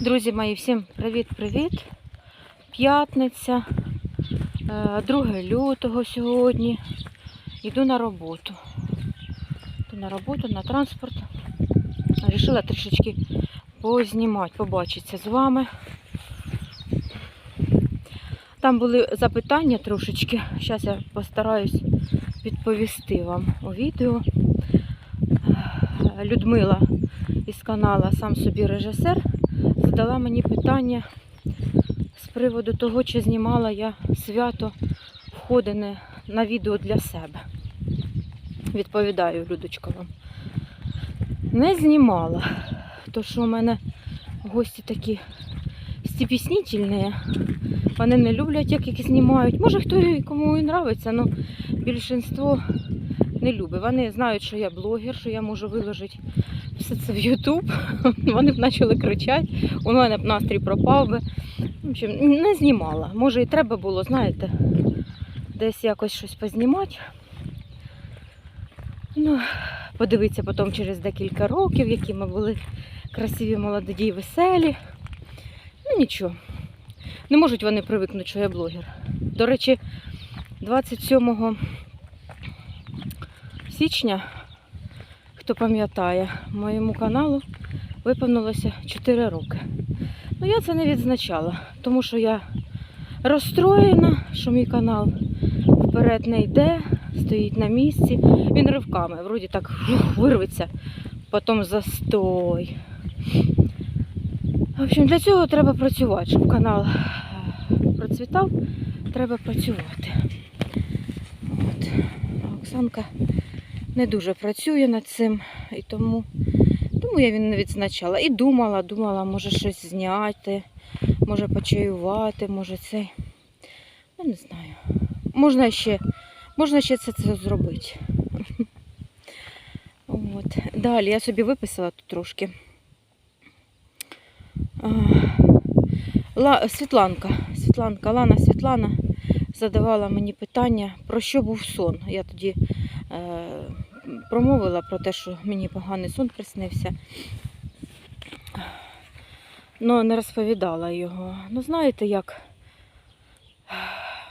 Друзі мої, всім привіт-привіт. П'ятниця, е, 2 лютого сьогодні. Йду на роботу. Йду на роботу, на транспорт. Рішила трішечки познімати, побачитися з вами. Там були запитання трошечки. Зараз я постараюсь відповісти вам у відео. Е, Людмила канала Сам собі режисер задала мені питання з приводу того, чи знімала я свято входене на відео для себе. Відповідаю, Людочка вам. Не знімала, то що у мене гості такі стіпіснітельні. Вони не люблять, як їх знімають. Може, хто і кому і нравиться, але більшинство не любить. Вони знають, що я блогер, що я можу виложити все це в Ютуб. Вони б почали кричати, у мене б настрій пропав би. В общем, не знімала. Може і треба було, знаєте, десь якось щось познімати. Ну, подивитися потім через декілька років, які ми були красиві, молоді веселі. Ну нічого. Не можуть вони привикнути, що я блогер. До речі, 27 січня, хто пам'ятає, моєму каналу виповнилося 4 роки. Ну, я це не відзначала, тому що я розстроєна, що мій канал вперед не йде, стоїть на місці. Він ривками, вроді так вирветься, потім застой. В общем, для цього треба працювати, щоб канал е, процвітав, треба працювати. От. Оксанка не дуже працює над цим, і тому, тому я він не відзначала. І думала, думала, може щось зняти, може почаювати, може цей. Ну, не знаю. Можна ще, можна ще це, це зробити. От. Далі я собі виписала тут трошки. Ла, Світланка, Світланка, Лана Світлана задавала мені питання, про що був сон. Я тоді е, промовила про те, що мені поганий сон приснився. Ну, не розповідала його. Ну, знаєте, як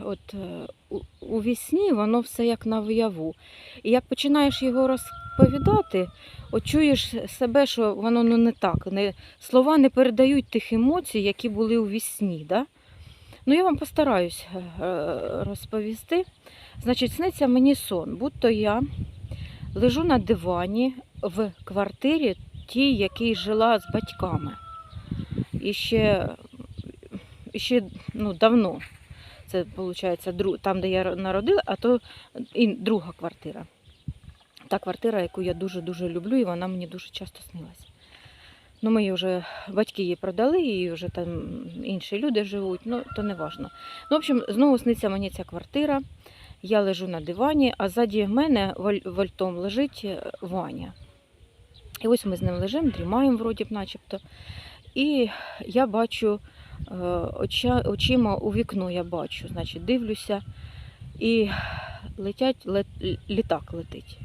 от е, у, у вісні воно все як на вияву. І як починаєш його розповідати, от чуєш себе, що воно ну, не так. Не, слова не передають тих емоцій, які були у вісні. Да? Ну, я вам постараюсь е, розповісти. Значить, сниться мені сон, будто я лежу на дивані в квартирі тій, якій жила з батьками. І ще, ще ну, давно. Це виходить там, де я народила, а то і друга квартира. Та квартира, яку я дуже-дуже люблю, і вона мені дуже часто снилась. Ну, мої вже батьки її продали, і вже там інші люди живуть, ну то не важно. Ну, в общем, знову сниться мені ця квартира. Я лежу на дивані, а ззаді мене вальтом лежить е, Ваня. І ось ми з ним лежимо, дрімаємо вроді б начебто. І я бачу е, очима у вікно, я бачу, значить, дивлюся, і летять, лет, літак летить.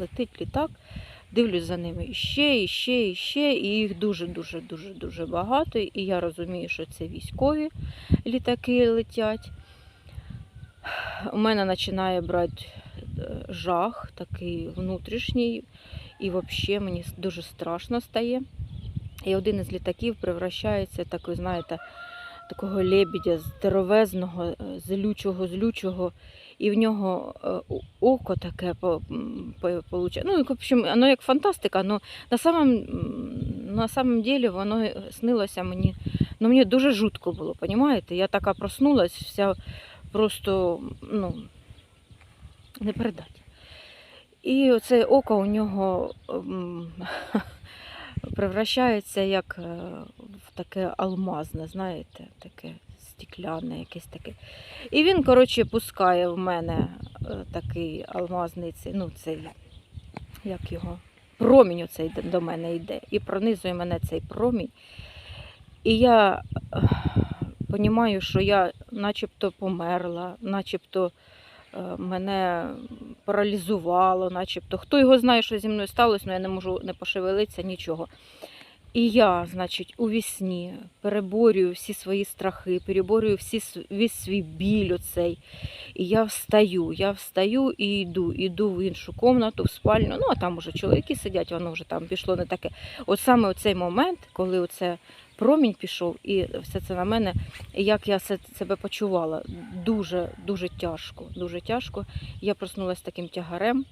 Летить літак, дивлюсь за ними іще, іще, іще, і їх дуже-дуже дуже дуже багато. І я розумію, що це військові літаки летять. У мене починає брати е, жах, такий внутрішній, і взагалі мені дуже страшно стає. І один із літаків превращається в такий, знаєте, такого лебедя здоровезного, е, злючого, злючого, і в нього е, око таке получає. Ну, в общем, воно як фантастика, але на самом, на самом деле воно снилося мені. Ну, мені дуже жутко було, розумієте? Я така проснулась, вся просто, ну, не передати. І оце око у нього м, превращається як е, в таке алмазне, знаєте, таке стекляне, якесь таке. І він, коротше, пускає в мене е, такий алмазний, цей, ну, цей, як його, промінь оцей до мене йде. І пронизує мене цей промінь. І я розумію, що я начебто померла, начебто е, мене паралізувало, начебто. Хто його знає, що зі мною сталося, але я не можу не пошевелитися, нічого. І я, значить, у вісні переборюю всі свої страхи, переборюю всі, весь свій біль оцей. І я встаю, я встаю і йду, йду в іншу кімнату, в спальню. Ну, а там уже чоловіки сидять, воно вже там пішло не таке. От саме оцей момент, коли оце промінь пішов, і все це на мене, як я себе почувала, дуже, дуже тяжко, дуже тяжко. Я проснулася таким тягарем.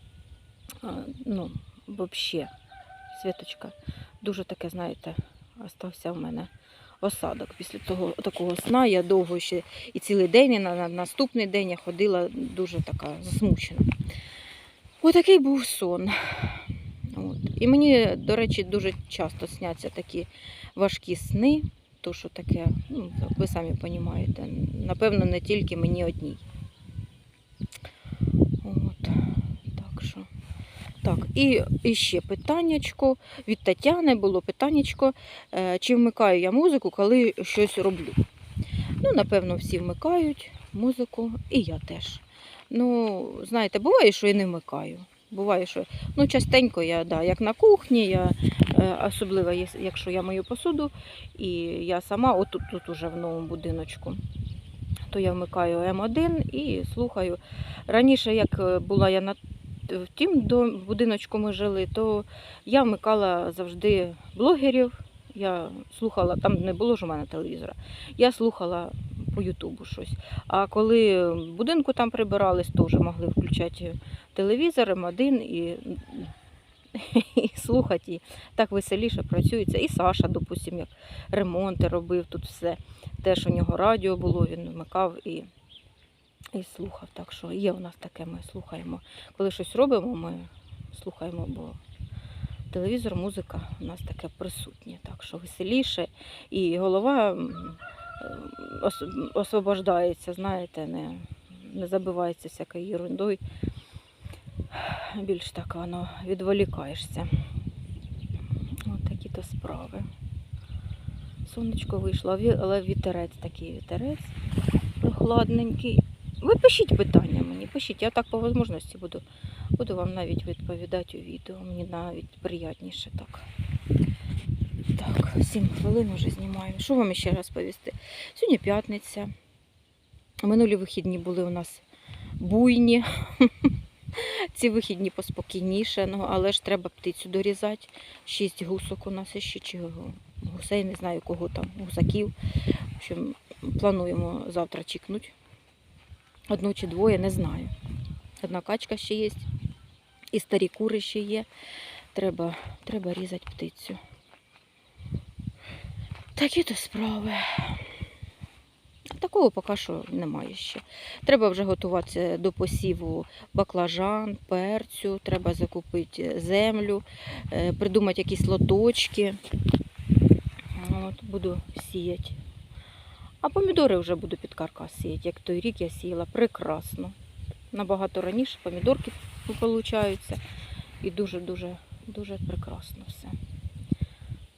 Ну, взагалі, Світочка, дуже таке, знаєте, остався в мене осадок. Після того такого сна я довго ще і цілий день, і на, на наступний день я ходила дуже така засмучена. Отакий був сон. І мені, до речі, дуже часто сняться такі важкі сни, то що таке, ну, ви самі розумієте, напевно, не тільки мені одній. От. Так що. Так, і, і ще питаннячко від Тетяни було питаннячко, е, чи вмикаю я музику, коли щось роблю. Ну, напевно, всі вмикають музику, і я теж. Ну, знаєте, буває, що і не вмикаю. Буває, що ну, частенько я, да, як на кухні, я, е, особливо якщо я мою посуду, і я сама, отут тут уже в новому будиночку, то я вмикаю М1 і слухаю. Раніше, як е, була я на в тім будиночку ми жили, то я вмикала завжди блогерів. Я слухала, там не було ж у мене телевізора. Я слухала по Ютубу щось. А коли в будинку там прибирались, теж могли включати телевізор М1 і, і слухати. І так веселіше працюється. І Саша, допустим, як ремонти робив тут все. Теж у нього радіо було, він вмикав і, і слухав. Так що є у нас таке, ми слухаємо. Коли щось робимо, ми слухаємо, бо телевізор, музика у нас таке присутнє. Так що веселіше. І голова освобождається, знаєте, не, не забивається всякою ерундою. Більш так воно відволікаєшся. От такі то справи. Сонечко вийшло, але вітерець такий вітерець прохладненький. Ви пишіть питання мені, пишіть. Я так по можливості буду, буду вам навіть відповідати у відео. Мені навіть приятніше так. Так, 7 хвилин вже знімаю. Що вам ще раз повісти? Сьогодні п'ятниця. Минулі вихідні були у нас буйні. Ці вихідні поспокійніше, ну, але ж треба птицю дорізати. Шість гусок у нас ще чи гусей, не знаю кого там, гусаків. В плануємо завтра чікнути. Одну чи двоє, не знаю. Одна качка ще є, і старі кури ще є. Треба, треба різати птицю. Такі то справи. Такого поки що немає ще. Треба вже готуватися до посіву баклажан, перцю, треба закупити землю, е, придумати якісь лоточки. От, буду сіяти. А помідори вже буду під каркас сіяти. Як той рік я сіяла прекрасно. Набагато раніше помідорки получаються. І дуже-дуже дуже прекрасно все.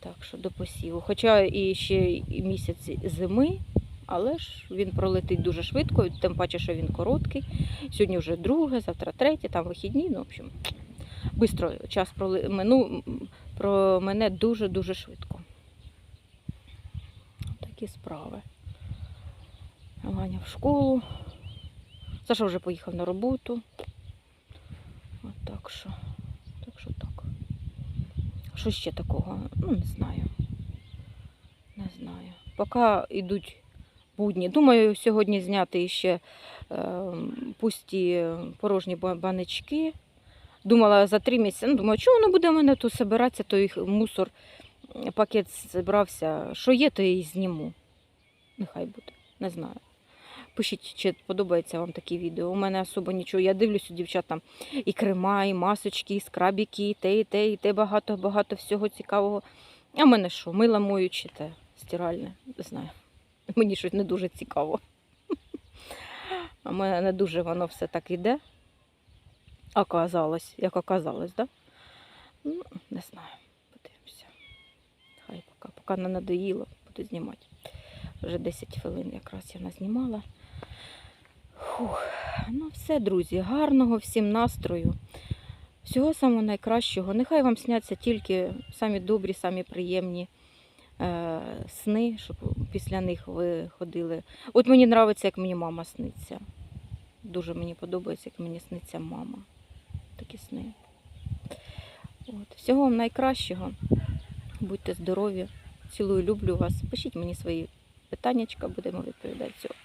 Так що до посіву. Хоча і ще місяць зими, але ж він пролетить дуже швидко, тим паче, що він короткий. Сьогодні вже друге, завтра третє, там вихідні. Ну, в общем, швидко час проли... про мене дуже-дуже швидко. Такі справи. Ваня в школу. Саша вже поїхав на роботу. Так що. Так що так. Що ще такого? Ну, не знаю. Не знаю. Поки йдуть будні. Думаю, сьогодні зняти ще е, пусті порожні ба- банички. Думала за три місяці. Ну, думаю, чого воно буде в мене тут збиратися, то їх мусор, пакет зібрався. Що є, то я і зніму. Нехай буде. Не знаю. Пишіть, чи подобається вам такі відео. У мене особо нічого. Я дивлюсь у дівчат там і крема, і масочки, і скрабіки, і те, і те, і те багато-багато всього цікавого. А в мене що, мило мою чи те стиральне? Не знаю. Мені щось не дуже цікаво. А мене не дуже воно все так іде. Оказалось, як оказалось, да? Ну, не знаю. Подивимося. Хай поки, поки не надоїло, буду знімати. Вже 10 хвилин якраз я назнімала. Фух. Ну, все, друзі, гарного всім настрою. Всього самого найкращого. Нехай вам сняться тільки самі добрі, самі приємні е, сни, щоб після них ви ходили. От мені подобається, як мені мама сниться. Дуже мені подобається, як мені сниться мама. Такі сни. От. Всього вам найкращого. Будьте здорові. Цілую, люблю вас. Пишіть мені свої питаннячка, будемо відповідати. Пока-пока.